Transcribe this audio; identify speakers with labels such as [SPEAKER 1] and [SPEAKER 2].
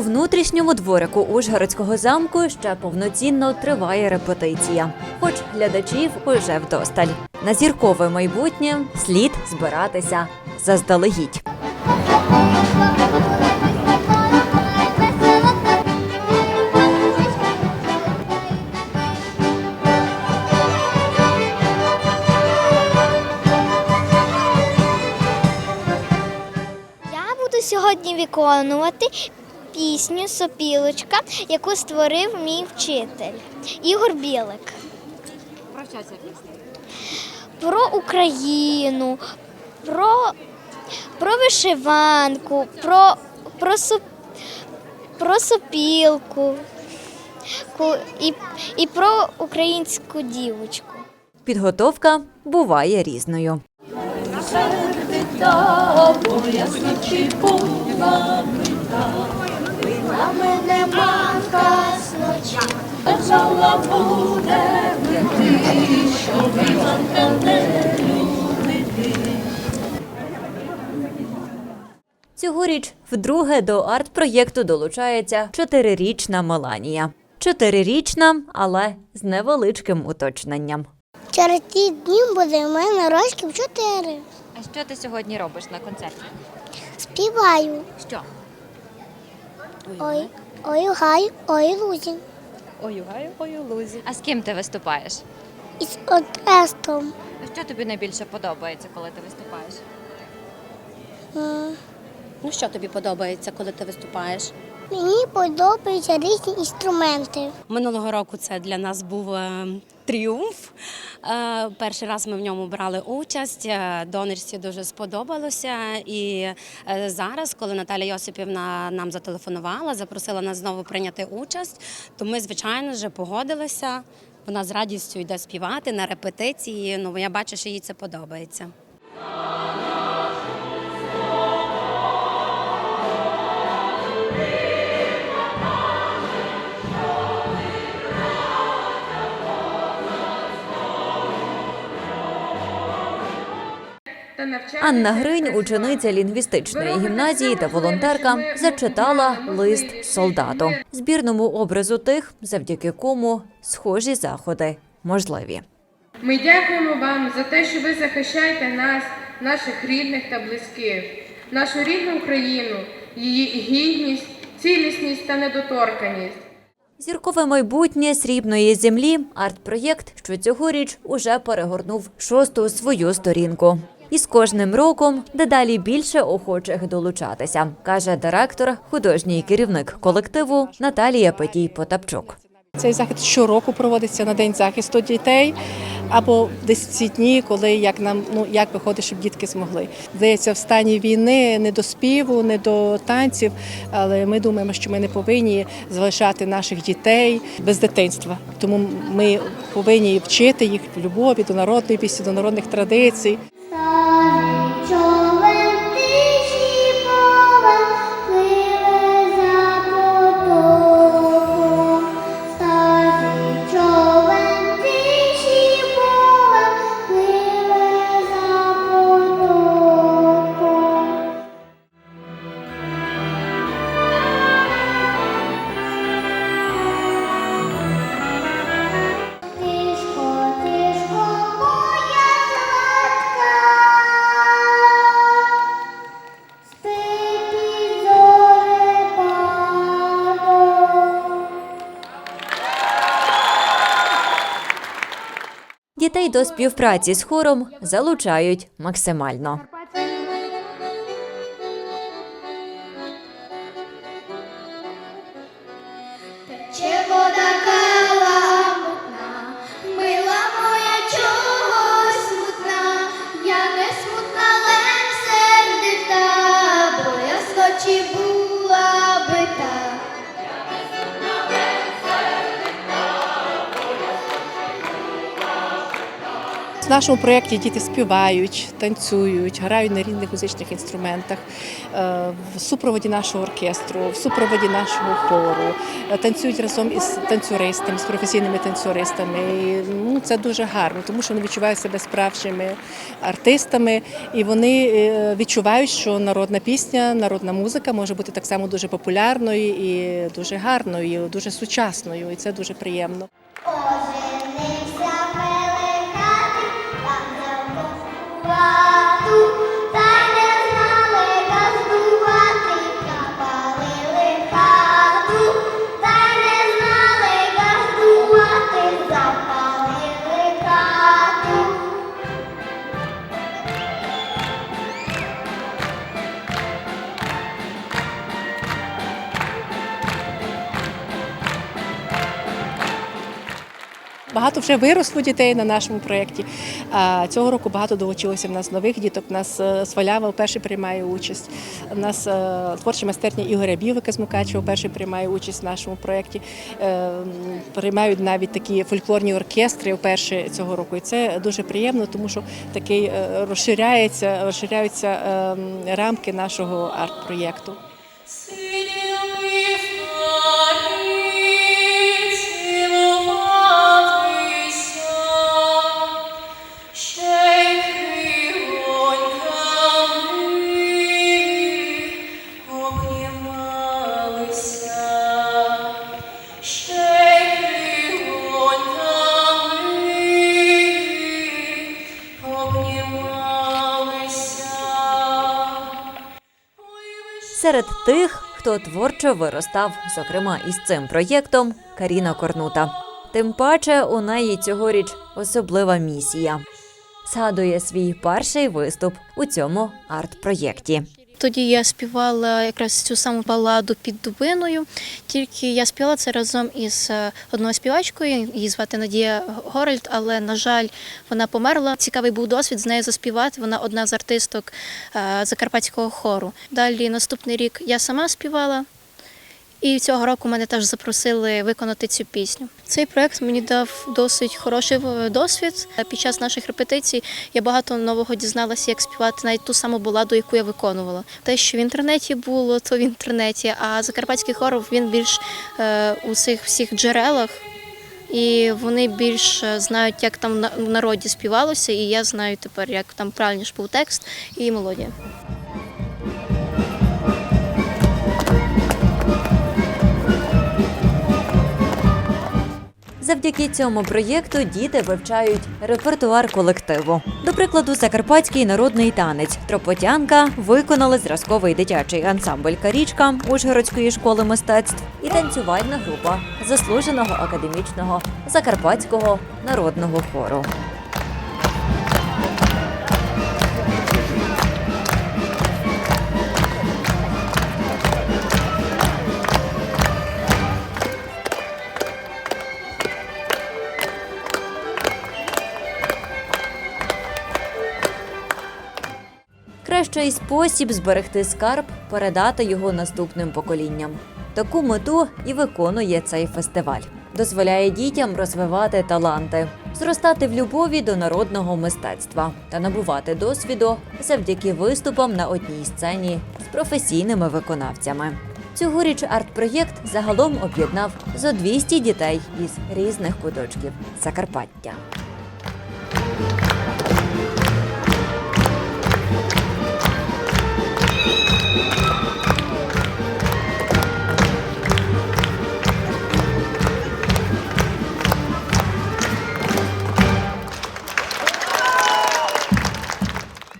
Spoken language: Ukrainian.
[SPEAKER 1] У внутрішньому дворику Ужгородського замку ще повноцінно триває репетиція, хоч глядачів уже вдосталь. На зіркове майбутнє слід збиратися заздалегідь.
[SPEAKER 2] Сьогодні виконувати пісню Сопілочка, яку створив мій вчитель Ігор Білик.
[SPEAKER 3] Про що ця пісня?
[SPEAKER 2] Про Україну, про, про вишиванку, про, про, соп, про сопілку і, і про українську дівочку.
[SPEAKER 1] Підготовка буває різною. Цьогоріч вдруге до арт-проєкту долучається чотирирічна Меланія. Чотирирічна, але з невеличким уточненням.
[SPEAKER 2] Через ті дні буде в мене років чотири.
[SPEAKER 3] А що ти сьогодні робиш на концерті?
[SPEAKER 2] Співаю.
[SPEAKER 3] Що?
[SPEAKER 2] Ой, ой, гай, ой, лузі.
[SPEAKER 3] Ой, гаю, ой, лузі. А з ким ти виступаєш?
[SPEAKER 2] Із оркестром.
[SPEAKER 3] А що тобі найбільше подобається, коли ти виступаєш?
[SPEAKER 2] М,
[SPEAKER 4] Ну що тобі подобається, коли ти виступаєш?
[SPEAKER 2] Мені подобаються різні інструменти.
[SPEAKER 4] Минулого року це для нас був е, тріумф. Е, перший раз ми в ньому брали участь. е, дуже сподобалося. І е, зараз, коли Наталя Йосипівна нам зателефонувала, запросила нас знову прийняти участь, то ми, звичайно ж, погодилися. Вона з радістю йде співати на репетиції. Ну я бачу, що їй це подобається.
[SPEAKER 1] Анна Гринь, учениця лінгвістичної гімназії та волонтерка, зачитала лист солдату, збірному образу тих, завдяки кому схожі заходи можливі.
[SPEAKER 5] Ми дякуємо вам за те, що ви захищаєте нас, наших рідних та близьких, нашу рідну Україну, її гідність, цілісність та недоторканість.
[SPEAKER 1] Зіркове майбутнє срібної землі арт-проєкт, що цьогоріч уже перегорнув шосту свою сторінку. І з кожним роком дедалі більше охочих долучатися, каже директор, художній керівник колективу Наталія Петій Потапчук.
[SPEAKER 6] Цей захід щороку проводиться на день захисту дітей або десь ці дні, коли як нам ну як виходить, щоб дітки змогли. Здається, в стані війни не до співу, не до танців, але ми думаємо, що ми не повинні залишати наших дітей без дитинства. Тому ми повинні вчити їх любові до народної пісні, до народних традицій.
[SPEAKER 1] До співпраці з хором залучають максимально.
[SPEAKER 6] В нашому проєкті діти співають, танцюють, грають на різних музичних інструментах, е, в супроводі нашого оркестру, в супроводі нашого хору, е, танцюють разом із танцюристами, з професійними танцюристами. І, ну, це дуже гарно, тому що вони відчувають себе справжніми артистами, і вони е, відчувають, що народна пісня, народна музика може бути так само дуже популярною і дуже гарною, і дуже сучасною. І це дуже приємно. Багато вже виросло дітей на нашому проєкті. Цього року багато долучилося в нас нових діток. У нас е, Свалява вперше приймає участь. У нас е, творча майстерня Ігоря Бівика з Мукачева вперше приймає участь в нашому проєкті. Е, Приймають навіть такі фольклорні оркестри вперше цього року. І це дуже приємно, тому що такий е, розширяється, розширяються е, рамки нашого арт-проєкту.
[SPEAKER 1] Серед тих, хто творчо виростав, зокрема із цим проєктом, Каріна Корнута. Тим паче у неї цьогоріч особлива місія. Згадує свій перший виступ у цьому арт-проєкті.
[SPEAKER 7] Тоді я співала якраз цю саму баладу під дубиною. Тільки я співала це разом із е, одною співачкою. Її звати Надія Горальд, але на жаль, вона померла. Цікавий був досвід з нею заспівати. Вона одна з артисток е, закарпатського хору. Далі наступний рік я сама співала. І цього року мене теж запросили виконати цю пісню. Цей проект мені дав досить хороший е, досвід. Під час наших репетицій я багато нового дізналася, як співати навіть ту саму баладу, яку я виконувала. Те, що в інтернеті було, то в інтернеті. А закарпатський хор він більш е, у цих всіх джерелах. І вони більш е, знають, як там в народі співалося, і я знаю тепер, як там правильніше був текст і мелодія.
[SPEAKER 1] Завдяки цьому проєкту діти вивчають репертуар колективу. До прикладу, закарпатський народний танець Тропотянка виконали зразковий дитячий ансамбль Карічка Ужгородської школи мистецтв і танцювальна група заслуженого академічного закарпатського народного хору. Кращий спосіб зберегти скарб передати його наступним поколінням. Таку мету і виконує цей фестиваль. Дозволяє дітям розвивати таланти, зростати в любові до народного мистецтва та набувати досвіду завдяки виступам на одній сцені з професійними виконавцями. Цьогоріч арт-проєкт загалом об'єднав зо 200 дітей із різних куточків Закарпаття.